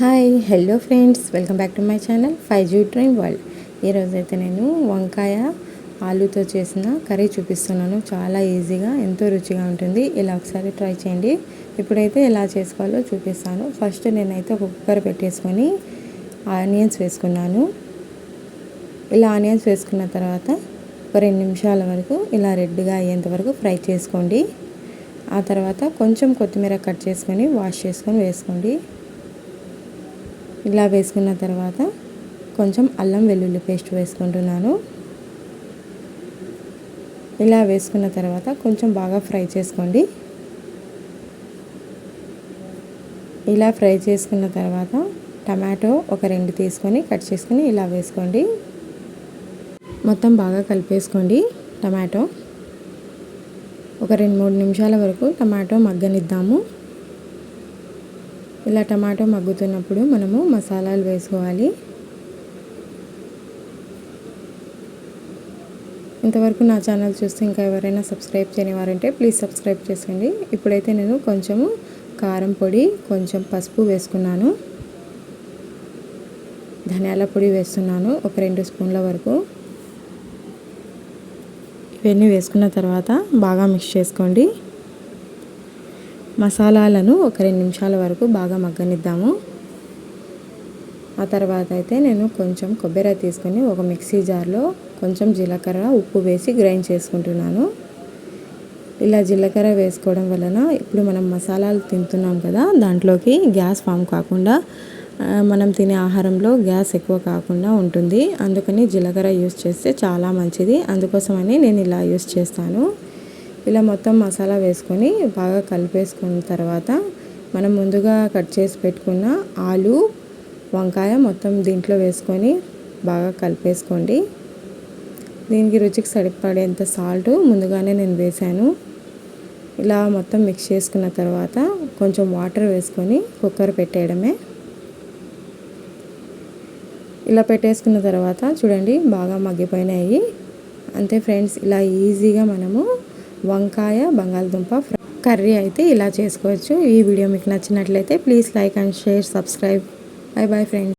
Hi hello friends welcome back to my channel five G dream world ఈరోజైతే నేను వంకాయ ఆలుతో చేసిన కర్రీ చూపిస్తున్నాను. చాలా ఈజీగా ఎంతో రుచిగా ఉంటుంది. ఇలా ఒకసారి ట్రై చేయండి. ఇప్పుడైతే ఎలా చేసుకోవాలో చూపిస్తాను. ఫస్ట్ నేనైతే ఒక కుక్కర్ పెట్టేసుకొని ఆనియన్స్ వేసుకున్నాను. ఇలా ఆనియన్స్ వేసుకున్న తర్వాత ఒక రెండు నిమిషాల వరకు ఇలా రెడ్గా అయ్యేంత వరకు ఫ్రై చేసుకోండి. ఆ తర్వాత కొంచెం కొత్తిమీర కట్ చేసుకొని వాష్ చేసుకొని వేసుకోండి. ఇలా వేసుకున్న తర్వాత కొంచెం అల్లం వెల్లుల్లి పేస్ట్ వేసుకుంటున్నాను. ఇలా వేసుకున్న తర్వాత కొంచెం బాగా ఫ్రై చేసుకోండి. ఇలా ఫ్రై చేసుకున్న తర్వాత టమాటో ఒక రెండు తీసుకొని కట్ చేసుకొని ఇలా వేసుకోండి. మొత్తం బాగా కలిపేసుకోండి టమాటో. ఒక రెండు మూడు నిమిషాల వరకు టమాటో మగ్గనిద్దాము. ఇలా టమాటో మగ్గుతున్నప్పుడు మనము మసాలాలు వేసుకోవాలి. ఇంతవరకు నా ఛానల్ చూస్తే ఇంకా ఎవరైనా సబ్స్క్రైబ్ చేయనివారంటే ప్లీజ్ సబ్స్క్రైబ్ చేసుకోండి. ఇప్పుడైతే నేను కొంచెము కారం పొడి కొంచెం పసుపు వేసుకున్నాను. ధనియాల పొడి వేస్తున్నాను ఒక రెండు స్పూన్ల వరకు. ఇవన్నీ వేసుకున్న తర్వాత బాగా మిక్స్ చేసుకోండి. మసాలాలను ఒక రెండు నిమిషాల వరకు బాగా మగ్గనిద్దాము. ఆ తర్వాత అయితే నేను కొంచెం కొబ్బరి తీసుకొని ఒక మిక్సీ జార్లో కొంచెం జీలకర్ర ఉప్పు వేసి గ్రైండ్ చేసుకుంటున్నాను. ఇలా జీలకర్ర వేసుకోవడం వలన ఇప్పుడు మనం మసాలాలు తింటున్నాం కదా దాంట్లోకి గ్యాస్ ఫామ్ కాకుండా మనం తినే ఆహారంలో గ్యాస్ ఎక్కువ కాకుండా ఉంటుంది. అందుకని జీలకర్ర యూస్ చేస్తే చాలా మంచిది. అందుకోసమని నేను ఇలా యూస్ చేస్తాను. ఇలా మొత్తం మసాలా వేసుకొని బాగా కలిపేసుకున్న తర్వాత మనం ముందుగా కట్ చేసి పెట్టుకున్న ఆలు వంకాయ మొత్తం దీంట్లో వేసుకొని బాగా కలిపేసుకోండి. దీనికి రుచికి సరిపడేంత సాల్ట్ ముందుగానే నేను వేసాను ఇలా మొత్తం మిక్స్ చేసుకున్న తర్వాత కొంచెం వాటర్ వేసుకొని కుక్కర్ పెట్టేయడమే. ఇలా పెట్టేసుకున్న తర్వాత చూడండి బాగా మగ్గిపోయినాయి. అంతే ఫ్రెండ్స్ ఇలా ఈజీగా మనము వంకాయ బంగాళదుంప కర్రీ అయితే ఇలా చేసుకోవచ్చు. ఈ వీడియో మీకు నచ్చినట్లయితే please like and share subscribe. Bye bye friends.